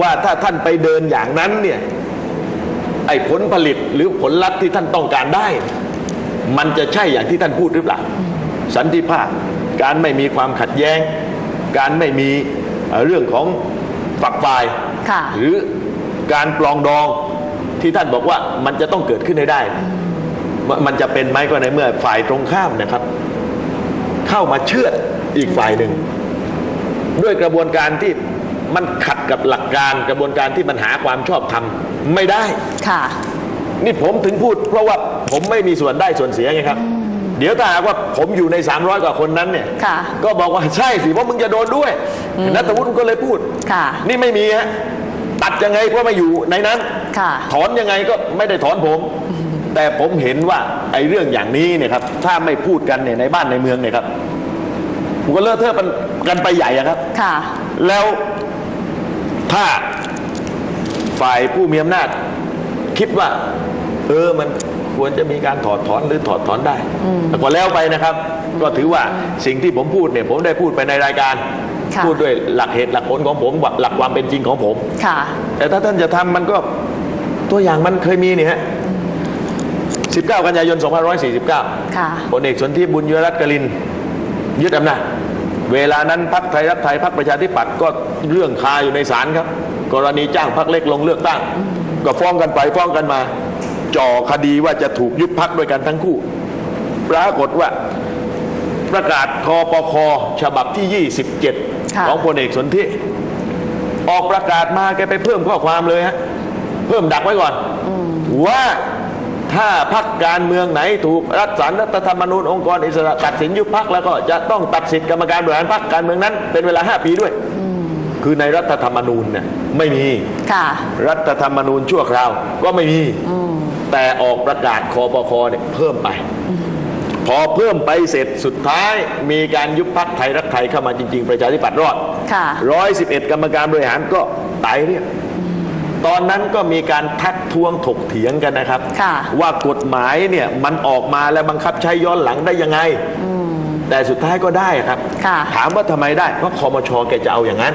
ว่าถ้าท่านไปเดินอย่างนั้นเนี่ยไอ้ผลผลิตหรือผลลัพธ์ที่ท่านต้องการได้ มันจะใช่อย่างที่ท่านพูดหรือเปล่า สันติภาพการไม่มีความขัดแย้ง การไม่มีเอ่อเรื่องของฝักฝ่ายค่ะหรือการปลองดองที่ท่านบอกว่ามันจะต้องเกิดขึ้นให้ได้มมันจะเป็นไหมก็ในเมื่อฝ่ายตรงข้ามนะครับ เข้ามาเชื่อดอีกฝ่ายหนึ่ง ด้วยกระบวนการที่ มันขัดกับหลักการกระบวนการที่มันหาความชอบธรรมไม่ได้ ค่ะ นี่ผมถึงพูด เพราะว่าผมไม่มีส่วนได้ส่วนเสียไงครับ เดี๋ยวถ้าหากว่าผมอยู่ใน 300 กว่าคนนั้นเนี่ย ค่ะ ก็บอกว่าใช่สิเพราะมึงจะโดนด้วยนัทวุฒิก็เลยพูด ค่ะ นี่ไม่มีฮะตัดยังไงก็ไม่อยู่ในนั้น ค่ะ ถอนยังไงก็ไม่ได้ถอนผม แต่ผมเห็นว่าไอ้เรื่องอย่างนี้เนี่ยครับ ถ้าไม่พูดกันเนี่ยในบ้านในเมืองเนี่ยครับมันก็เลอะเทอะกันกันไปใหญ่อะครับ ค่ะ แล้ว ถ้าฝ่ายผู้มีอำนาจ คิดว่า เออมันควรจะมีการถอดถอนหรือถอดถอนได้แต่ก็แล้วไปนะครับ ก็ถือว่าสิ่งที่ผมพูดเนี่ย ผมได้พูดไปในรายการค่ะพูดด้วยหลักเหตุหลักผลของผมหลักความเป็นจริงของผมค่ะ แต่ถ้าท่านจะทำมันก็ตัวอย่างมันเคยมีนี่ฮะ 19 กันยายน 2549ค่ะพลเอกสนธิบุญยรัตน์กลิน ยึดอำนาจ เวลานั้นพักไทยรักไทยพักประชาธิปัตย์ก็เรื่องคาอยู่ในศาลครับ กรณีจ้างพักเล็กลงเลือกตั้ง ก็ฟ้องกันไปฟ้องกันมา จ่อคดีว่าจะถูกยุบพักด้วยกันทั้งคู่ ปรากฏว่าประกาศคอปคฉบับที่ 27ค่ะของพลเอกสนธิออกประกาศมาแกไปเพิ่มข้อความเลยฮะเพิ่มดักไว้ก่อนว่า ถ้าพักการเมืองไหนถูกรัฐสารรัฐธรรมนูญองค์กรอิสระตัดสินยุบพักแล้วก็จะต้องตัดสิทธิกรรมการบริหารพักการเมืองนั้น เป็นเวลา 5 ปีด้วยคือในรัฐธรรมนูญเนี่ยไม่มีค่ะรัฐธรรมนูญชั่วคราวก็ไม่มีอืมแต่ออกประกาศคอปคเนี่ยเพิ่มไป พอเพิ่มไปเสร็จสุดท้ายมีการยุบพักไทยรักไทยเข้ามาจริง ๆ ประชาธิปัตย์รอดค่ะร้อยสิบเอ็ดกรรมการบริหารก็ตายเรียบ ตอนนั้นก็มีการทักท้วงถกเถียงกันนะครับ ค่ะว่ากฎหมายเนี่ยมันออกมาแล้วบังคับใช้ย้อนหลังได้ยังไงอืมแต่สุดท้ายก็ได้ครับ ค่ะ ถามว่าทำไมได้เพราะคอมชแกจะเอาอย่างนั้น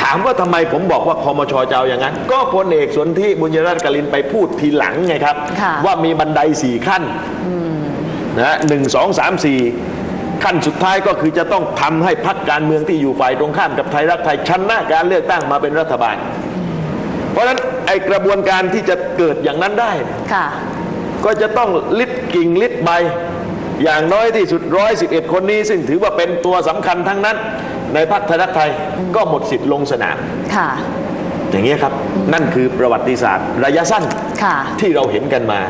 ถามว่าทำไมผมบอกว่าคอมชจะเอาอย่างนั้น ก็พลเอกสนธิบุญยรัตน์กลินไปพูดทีหลังไงครับ ค่ะ ว่ามีบันไดสี่ขั้น นะฮะหนึ่งสองสามสี่ขั้นสุดท้ายก็คือจะต้องทำให้พักการเมืองที่อยู่ฝ่ายตรงข้ามกับไทยรักไทยชนะการเลือกตั้งมาเป็นรัฐบาลเพ ราะฉะนั้นไอกระบวนการที่จะเกิดอย่างนั้นได้ ค่ะ ก็จะต้องลิดกิ่งลิดใบ อย่างน้อยที่สุดร้อยสิบเอ็ดคนนี้ ซึ่งถือว่าเป็นตัวสำคัญทั้งนั้น ในพรรคไทยรักไทยก็หมดสิทธิ์ลงสนาม ค่ะ อย่างนี้ยครับ นั่นคือประวัติศาสตร์ระยะสั้น ค่ะ ที่เราเห็นกันมา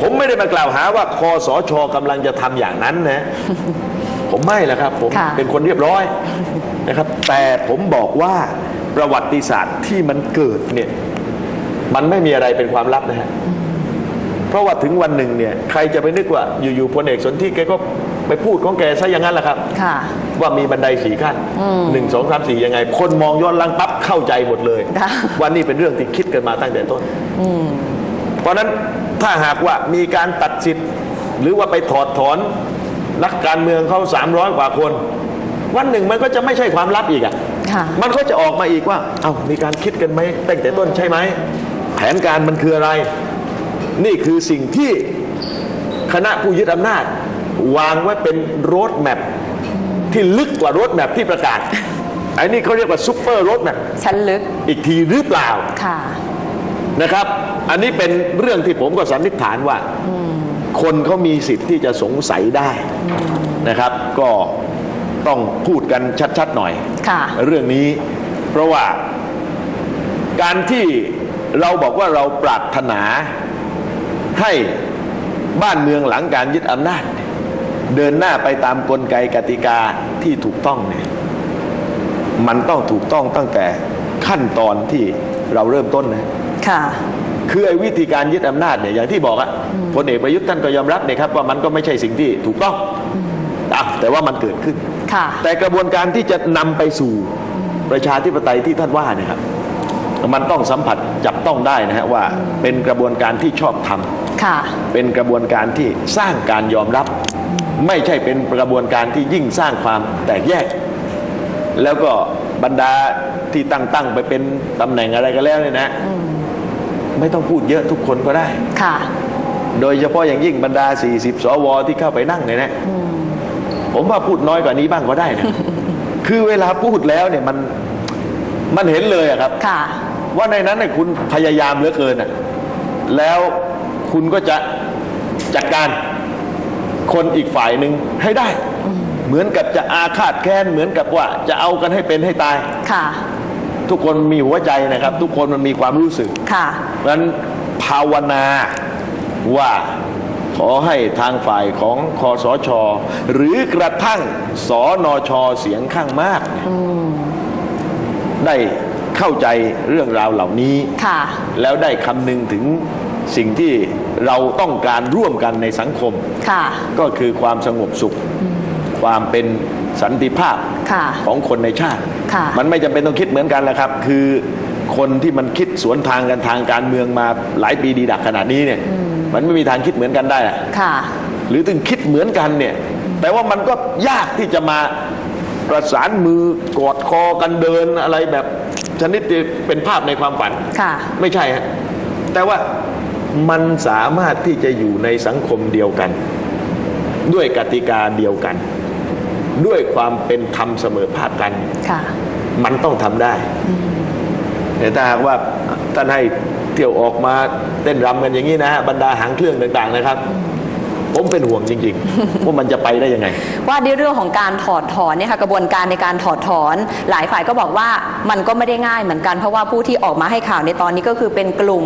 ผมไม่ได้มากล่าวหาว่าคอสชกำลังจะทำอย่างนั้นนะ ผมไม่ละครับ ผมค่ะ เป็นคนเรียบร้อยนะครับ แต่ผมบอกว่า ประวัติศาสตร์ที่มันเกิดเนี่ยมันไม่มีอะไรเป็นความลับนะฮะเพราะว่าถึงวันหนึ่งเนี่ยใครจะไปนึกว่าอยู่ๆพลเอกสนธิแกก็ไปพูดของแกซะอย่างนั้นแหละครับค่ะว่ามีบันไดสี่ขั้นอืมหนึ่งสองสามสี่ยังไง คนมองย้อนหลังปั๊บเข้าใจหมดเลยค่ะว่านี่เป็นเรื่องที่คิดกันมาตั้งแต่ต้นอืมเพราะฉะนั้นถ้าหากว่ามีการตัดสิทธิ์ หรือว่าไปถอดถอนนักการเมืองเขา300กว่าคน วันหนึ่งมันก็จะไม่ใช่ความลับอีกอะค่ะ มันก็จะออกมาอีกว่า เอา้ามีการคิดกันไหมตั้งแต่ต้นใช่ไหม แผนการมันคืออะไร นี่คือสิ่งที่คณะผู้ยึดอำนาจ วางไว้เป็นโรดแมพที่ลึกกว่าโรดแมพที่ประกาศไอ้นี่เขาเรียกว่าซุปเปอร์โรดแมพชั้นลึกอีกทีหรือเปล่าค่ะนะครับ อันนี้เป็นเรื่องที่ผมก็สันนิษฐานว่า คนเขามีสิทธิ์ที่จะสงสัยได้นะครับ ก็ต้องพูดกันชัดๆหน่อยค่ะ เรื่องนี้ เพราะว่าการที่เราบอกว่าเราปรารถนาให้บ้านเมืองหลังการยึดอำนาจ เดินหน้าไปตามกลไกกติกาที่ถูกต้องเนี่ยมันต้องถูกต้องตั้งแต่ขั้นตอนที่เราเริ่มต้นนะค่ะคือไอ้วิธีการยึดอำนาจเนี่ยอย่างที่บอกอะพลเอกประยุทธ์ท่านก็ยอมรับเนี่ยครับว่ามันก็ไม่ใช่สิ่งที่ถูกต้องอะแต่ว่ามันเกิดขึ้นค่ะ แต่กระบวนการที่จะนำไปสู่ประชาธิปไตยที่ท่านว่าเนี่ยครับมันต้องสัมผัสจับต้องได้นะฮะว่าเป็นกระบวนการที่ชอบทำค่ะเป็นกระบวนการที่สร้างการยอมรับ ไม่ใช่เป็นกระบวนการที่ยิ่งสร้างความแตกแยก แล้วก็บรรดาที่ตั้งตั้งไปเป็นตำแหน่งอะไรกันแล้วเนี่ยนะไม่ต้องพูดเยอะทุกคนก็ได้ค่ะ โดยเฉพาะอย่างยิ่งบรรดา 40 สวที่เข้าไปนั่งเนี่ยนะ ผมว่าพูดน้อยกว่านี้บ้างก็ได้นะคือเวลาพูดแล้วเนี่ยมันมันเห็นเลยอะครับค่ะว่าในนั้นเนี่ยคุณพยายามเหลือเกินอะแล้วคุณก็จะจัดการคนอีกฝ่ายหนึ่งให้ได้ เหมือนกับจะอาฆาตแค้นเหมือนกับว่า จะเอากันให้เป็นให้ตายค่ะ ทุกคนมีหัวใจนะครับ ทุกคนมันมีความรู้สึกค่ะเพราะฉะนั้นภาวนาว่าข อให้ทางฝ่ายของคอสช หรือกระทั่งสอนอชเสียงข้างมากเนี่ยได้เข้าใจเรื่องราวเหล่านี้ค่ะแล้วได้คำนึงถึงสิ่งที่เราต้องการร่วมกันในสังคมค่ะก็คือความสงบสุข ความเป็นสันติภาพค่ะของคนในชาติค่ะมันไม่จำเป็นต้องคิดเหมือนกันแหละครับ คือคนที่มันคิดสวนทางกันทางการเมืองมาหลายปีดีดักขนาดนี้เนี่ย มันไม่มีทางคิดเหมือนกันได้อะค่ะ หรือถึงคิดเหมือนกันเนี่ยแต่ว่ามันก็ยากที่จะมาประสานมือกอดคอกันเดินอะไรแบบชนิดที่เป็นภาพในความฝันค่ะ ไม่ใช่ฮะแต่ว่ามันสามารถที่จะอยู่ในสังคมเดียวกัน ด้วยกติกาเดียวกัน ด้วยความเป็นธรรมเสมอภาคกันค่ะ มันต้องทำได้แต่ถ้าหากว่าท่านให้ เที่ยวออกมาเต้นรำกันอย่างนี้นะฮะบรรดาหางเครื่องต่างๆนะครับ ผมเป็นห่วงจริงๆ ว่ามันจะไปได้ยังไง ว่าในเรื่องของการถอดถอนเนี่ยค่ะกระบวนการในการถอดถอน หลายฝ่ายก็บอกว่ามันก็ไม่ได้ง่ายเหมือนกันเพราะว่าผู้ที่ออกมาให้ข่าวในตอนนี้ก็คือเป็นกลุ่ม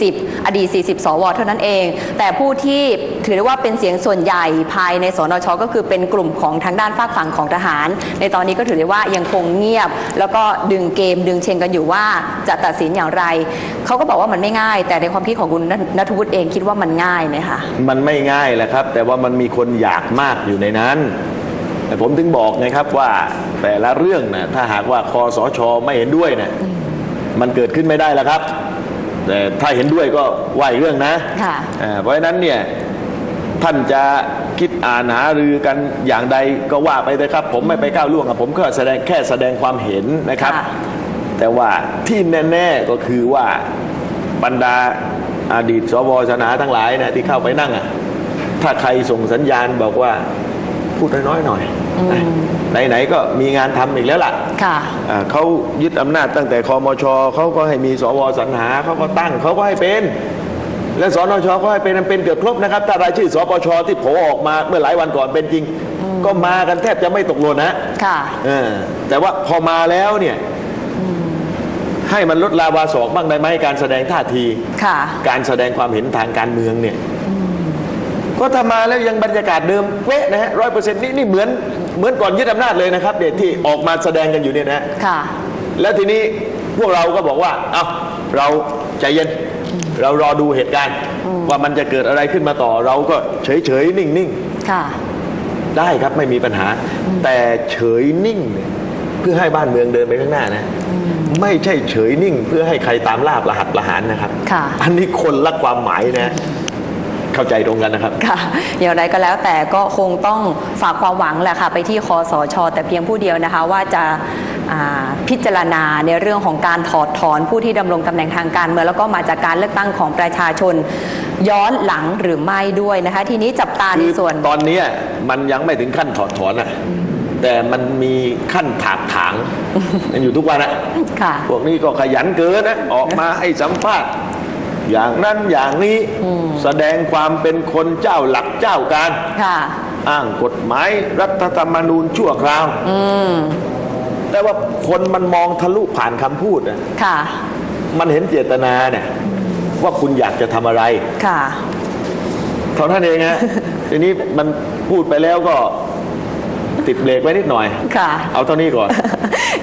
40 อดีต 40 สว เท่านั้นเอง แต่ผู้ที่ถือได้ว่าเป็นเสียงส่วนใหญ่ภายในสนชก็คือเป็นกลุ่มของทางด้านฝากฝั่งของทหาร ในตอนนี้ก็ถือได้ว่ายังคงเงียบ แล้วก็ดึงเกมดึงเชงกันอยู่ว่าจะตัดสินอย่างไรเขาก็บอกว่ามันไม่ง่าย แต่ในความคิดของคุณนัทวุฒิเองคิดว่ามันง่ายไหมคะมันไม่ง่ายแหละครับ แต่ว่ามันมีคนอยากมากอยู่ในนั้น แต่ผมถึงบอกไงครับว่าแต่ละเรื่องนะถ้าหากว่าคอสชไม่เห็นด้วยนะมันเกิดขึ้นไม่ได้แล้วครับ แต่ถ้าเห็นด้วยก็ว่าอีกเรื่องนะค่ะอ่าเพราะฉะนั้นเนี่ยท่านจะคิดอ่านหารือกันอย่างใดก็ว่าไปเลยครับ ผมไม่ไปก้าวล่วงอะผมก็แสดงแค่แสดงความเห็นนะครับค่ะแต่ว่าที่แน่ ๆก็คือว่าบรรดาอดีตสวชนาทั้งหลายนะที่เข้าไปนั่งอะ ถ้าใครส่งสัญญาณบอกว่าพูดน้อยๆหน่อยนะไหนๆก็มีงานทำอีกแล้วล่ะค่ะอ่าเขายึดอำนาจตั้งแต่คอมชเขาก็ให้มีสวสรรหาเขาก็ตั้งเขาก็ให้เป็น และสนชก็ให้เป็นเป็นเกือบครบนะครับถ้ารายชื่อสปชที่โผล่ออกมาเมื่อหลายวันก่อนเป็นจริง ก็มากันแทบจะไม่ตกหล่นนะค่ะเออแต่ว่าพอมาแล้วเนี่ยให้มันลดลาวาศอกบ้างได้ไหมการแสดงท่าทีค่ะการแสดงความเห็นทางการเมืองเนี่ย ก็ถ้ามาแล้วยังบรรยากาศเดิมเป๊ะนะฮะร้อยเปอร์เซ็นต์นี่นี่เหมือนเหมือนก่อนยึดอำนาจเลยนะครับเด็ที่ออกมาแสดงกันอยู่เนี่ยนะ ค่ะ แล้วทีนี้พวกเราก็บอกว่า เอาเราใจเย็น เรารอดูเหตุการณ์ว่ามันจะเกิดอะไรขึ้นมาต่อ เราก็เฉยเฉยๆนิ่งนิ่งค่ะ ๆ ได้ครับไม่มีปัญหา แต่เฉยนิ่งเนี่ยเพื่อให้บ้านเมืองเดินไปข้างหน้านะ ไม่ใช่เฉยนิ่ง เพื่อให้ใครตามลาบรหัสประหารนะครับ ค่ะ อันนี้คนละความหมายนะ เข้าใจตรงกันนะครับ ค่ะอย่างไรก็แล้วแต่ก็คงต้องฝากความหวังแหละค่ะไปที่คอสช แต่เพียงผู้เดียวนะคะว่าจะอ่าพิจารณาในเรื่องของการถอดถอนผู้ที่ดำรงตำแหน่งทางการเมืองแล้วก็มาจากการเลือกตั้งของประชาชนย้อนหลังหรือไม่ด้วยนะคะทีนี้จับตาในคือส่วนตอนเนี้ยมันยังไม่ถึงขั้นถอดถอนอะแต่มันมีขั้นถากถางมันอยู่ทุกวันอะค่ะพวกนี้ก็ขยันเกินนะออกมาให้สัมภาษณ์ อย่างนั้นอย่างนี้แสดงความเป็นคนเจ้าหลักเจ้าการค่ะอ้างกฎหมายรัฐธรรมนูญชั่วคราวอืมแต่ว่าคนมันมองทะลุผ่านคำพูดนะค่ะ มันเห็นเจตนาเนี่ย ว่าคุณอยากจะทำอะไร ค่ะเท่านั้นเองฮะทีนี้มันพูดไปแล้วก็ ติดเบรกไว้นิดหน่อย ค่ะ เอาเท่านี้ก่อน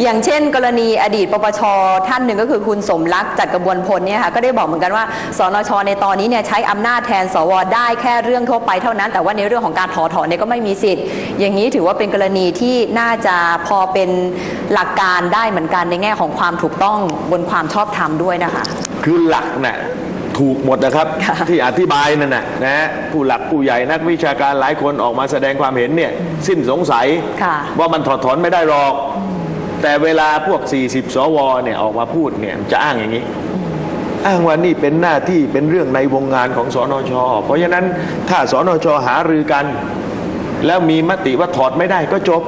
อย่างเช่น กรณีอดีตปปชท่านหนึ่งก็คือคุณสมรักจัดกระบวนพลเนี่ยค่ะก็ได้บอกเหมือนกันว่าสนชในตอนนี้เนี่ยใช้อำนาจแทนสวได้แค่เรื่องทั่วไปเท่านั้น แต่ว่าในเรื่องของการถอถอนเนี่ยก็ไม่มีสิทธิ์ อย่างนี้ถือว่าเป็นกรณีที่น่าจะพอเป็นหลักการได้เหมือนกันในแง่ของความถูกต้องบนความชอบธรรมด้วยนะคะ คือหลักน่ะ ถูกหมดนะครับค่ะที่อธิบายนั่นน่ะนะฮะผู้หลักผู้ใหญ่นักวิชาการหลายคนออกมาแสดงความเห็นเนี่ยสิ้นสงสัยค่ะว่ามันถอดถอนไม่ได้หรอก แต่เวลาพวก 40 สวเนี่ยออกมาพูดเนี่ยจะอ้างอย่างนี้ อ้างว่านี่เป็นหน้าที่เป็นเรื่องในวงงานของสอนช เพราะฉะนั้นถ้าสอนชหารือกัน แล้วมีมติว่าถอดไม่ได้ก็จบ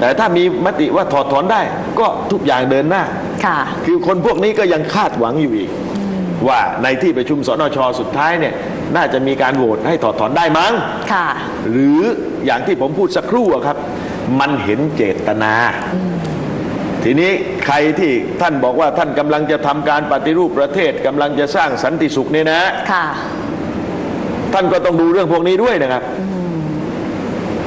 แต่ถ้ามีมติว่าถอดถอนได้ ก็ทุกอย่างเดินหน้า ค่ะ คือคนพวกนี้ก็ยังคาดหวังอยู่อีก ว่าในที่ประชุมสนชสุดท้ายเนี่ยน่าจะมีการโหวตให้ถอดถอนได้มั้งค่ะ หรืออย่างที่ผมพูดสักครู่อะครับ มันเห็นเจตนา ทีนี้ใครที่ท่านบอกว่าท่านกำลังจะทำการปฏิรูปประเทศกำลังจะสร้างสันติสุขเนี่ยนะค่ะ ท่านก็ต้องดูเรื่องพวกนี้ด้วยนะครับ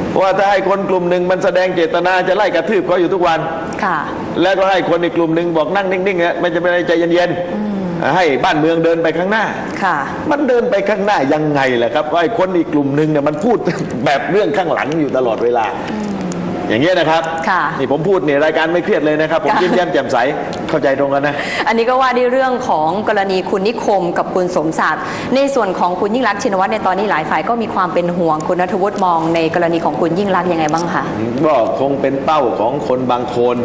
เพราะว่าถ้าให้คนกลุ่มหนึ่งมันแสดงเจตนาจะไล่กระทืบเขาอยู่ทุกวัน ค่ะ แล้วก็ให้คนอีกกลุ่มหนึ่งบอกนั่งนิ่งๆนะไม่จะเป็นไรใจเย็นๆ ให้บ้านเมืองเดินไปข้างหน้า ค่ะ มันเดินไปข้างหน้ายังไงล่ะครับว่าไอ้คนอีกกลุ่มหนึ่งเนี่ยมันพูด แบบเรื่องข้างหลังอยู่ตลอดเวลา อย่างเงี้ยนะครับ ค่ะนี่ผมพูดเนี่ยรายการไม่เครียดเลยนะครับ ผมค่ะ ยิ้มแย้มแจ่มใสเข้าใจตรงกันนะ อันนี้ก็ว่าในเรื่องของกรณีคุณนิคมกับคุณสมศักดิ์ในส่วนของคุณยิ่งรักษณ์ชินวัตรในตอนนี้หลายฝ่ายก็มีความเป็นห่วงคุณนัทวุฒิมองในกรณีของคุณยิ่งรักษณ์ยังไงบ้างคะ ก็คงเป็นเป้าของคนบางคน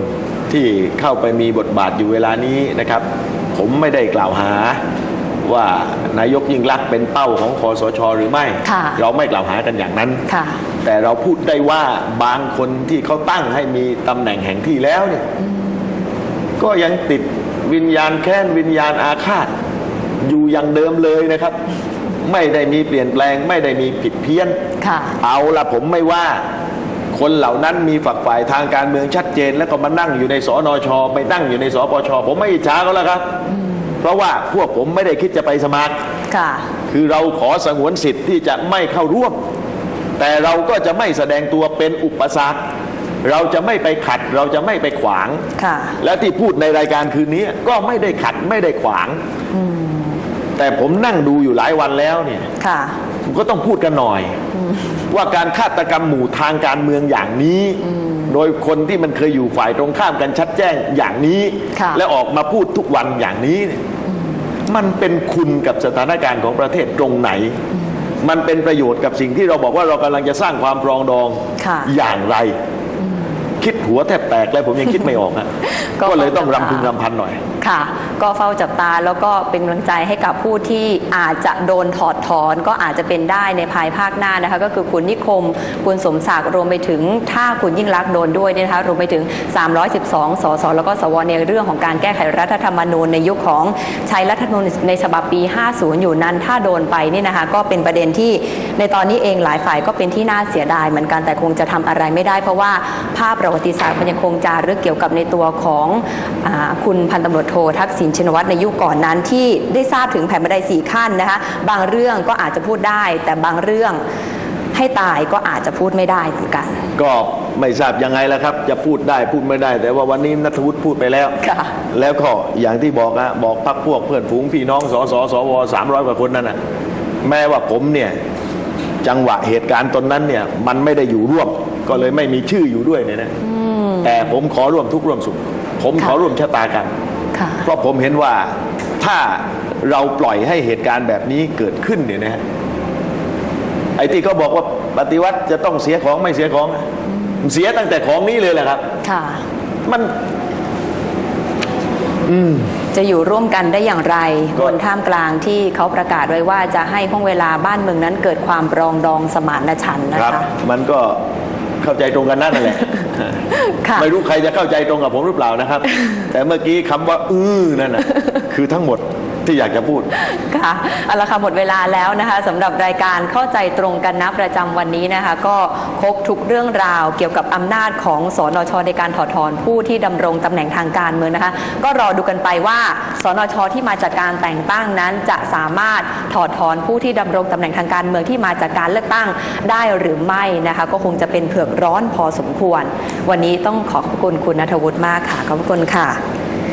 ที่เข้าไปมีบทบาทอยู่เวลานี้นะครับ ผมไม่ได้กล่าวหาว่านายกยิ่งลักษณ์เป็นเป้าของคอสชหรือไม่ ค่ะเราไม่กล่าวหากันอย่างนั้น ค่ะ แต่เราพูดได้ว่าบางคนที่เขาตั้งให้มีตำแหน่งแห่งที่แล้วเนี่ยก็ยังติดวิญญาณแค้นวิญญาณอาฆาต อยู่อย่างเดิมเลยนะครับ ไม่ได้มีเปลี่ยนแปลง ไม่ได้มีผิดเพี้ยน ค่ะ เอาละผมไม่ว่า คนเหล่านั้นมีฝักฝ่ายทางการเมืองชัดเจน แล้วก็มานั่งอยู่ในสอนอชอไปนั่งอยู่ในสปชผมไม่อิจฉาเขาแล้วครับ เพราะว่าพวกผมไม่ได้คิดจะไปสมัครค่ะ คือเราขอสงวนสิทธิ์ที่จะไม่เข้าร่วม แต่เราก็จะไม่แสดงตัวเป็นอุปสรรคเราจะไม่ไปขัดเราจะไม่ไปขวาง ค่ะ และที่พูดในรายการคืนนี้ก็ไม่ได้ขัดไม่ได้ขวางแต่ผมนั่งดูอยู่หลายวันแล้วเนี่ยค่ะผมก็ต้องพูดกันหน่อย ว่าการฆาตกรรมหมู่ทางการเมืองอย่างนี้ โดยคนที่มันเคยอยู่ฝ่ายตรงข้ามกันชัดแจ้งอย่างนี้ค่ะและออกมาพูดทุกวันอย่างนี้เนี่ยมันเป็นคุณกับสถานการณ์ของประเทศตรงไหน มันเป็นประโยชน์กับสิ่งที่เราบอกว่าเรากำลังจะสร้างความปรองดองค่ะอย่างไรคิดหัวแทบแตกแล้วผมยังคิดไม่ออกอะก็ก็เลยต้องต้องจับรำพึงตารรำพันหน่อยค่ะ ก็เฝ้าจับตาแล้วก็เป็นกำลังใจให้กับผู้ที่อาจจะโดนถอดถอน ก็อาจจะเป็นได้ในภายภาคหน้านะคะ ก็คือคุณนิคม คุณสมศักดิ์รวมไปถึงถ้าคุณยิ่งรักโดนด้วยเนี่ยนะคะรวมไปถึง 312 สสแล้วก็สวในเรื่องของการแก้ไขรัฐธรรมนูญในยุคของใช้รัฐธรรมนูญในฉบับปี 50 อยู่นั้น ถ้าโดนไปนี่นะคะ ก็เป็นประเด็นที่ในตอนนี้เองหลายฝ่ายก็เป็นที่น่าเสียดายเหมือนกันแต่คงจะทำอะไรไม่ได้ เพราะว่าภาพประวัติศาสตร์มันยังคงจารึกเกี่ยวกับในตัวของอคุณพันตำรวจโททักษิณชินวัตรในยุคก่อนนั้นที่ได้ทราบถึงแผ่นบันไดสี่ขั้นนะคะ บางเรื่องก็อาจจะพูดได้ แต่บางเรื่องให้ตายก็อาจจะพูดไม่ได้เหมือนกัน ก็ไม่ทราบยังไงแล้วครับ จะพูดได้พูดไม่ได้ แต่ว่าวันนี้นัทวุฒิพูดไปแล้วค่ะแล้วก็อย่างที่บอกอะบอกพักพวกเพื่อนฝูงพี่น้องสสสวสามร้อยกว่าคนนั่นนะแม้ว่าผมเนี่ยจังหวะเหตุการณ์ตอนนั้นเนี่ยมันไม่ได้อยู่ร่วมก็เลยไม่มีชื่ออยู่ด้วยเนี่ยนะแต่ผมขอร่วมทุกข์ร่วมสุข ผมขอค่ะร่วมชะตากรรมค่ะ เพราะผมเห็นว่าถ้าเราปล่อยให้เหตุการณ์แบบนี้เกิดขึ้นเนี่ยนะฮะไอ้ที่เขาบอกว่าปฏิวัติจะต้องเสียของไม่เสียของนะมันเสียตั้งแต่ของนี้เลยแหละครับ ค่ะ มันจะอยู่ร่วมกันได้อย่างไรก็บนท่ามกลางที่เขาประกาศไว้ว่าจะให้ห้องเวลาบ้านเมืองนั้นเกิดความปรองดองสมานฉันท์นะครัคะมันก็ เข้าใจตรงกันนั่นแหละค่ะไม่รู้ใครจะเข้าใจตรงกับผมหรือเปล่านะครับ แต่เมื่อกี้คำว่าอื้อนั่นนะคือทั้งหมดที่อยากจะพูด ค่ะเอาละค่ะหมดเวลาแล้วนะคะสำหรับรายการเข้าใจตรงกันนะประจำวันนี้นะคะ ก็ครบทุกเรื่องราวเกี่ยวกับอำนาจของสนชในการถอดถอนผู้ที่ดำรงตำแหน่งทางการเมืองนะคะ ก็รอดูกันไปว่าสนชที่มาจากการแต่งตั้งนั้นจะสามารถถอดถอนผู้ที่ดำรงตำแหน่งทางการเมืองที่มาจากการเลือกตั้งได้หรือไม่นะคะ ก็คงจะเป็นเผือกร้อนพอสมควร วันนี้ต้องขอบพระคุณคุณนัทวุฒิมากค่ะขอบคุณค่ะ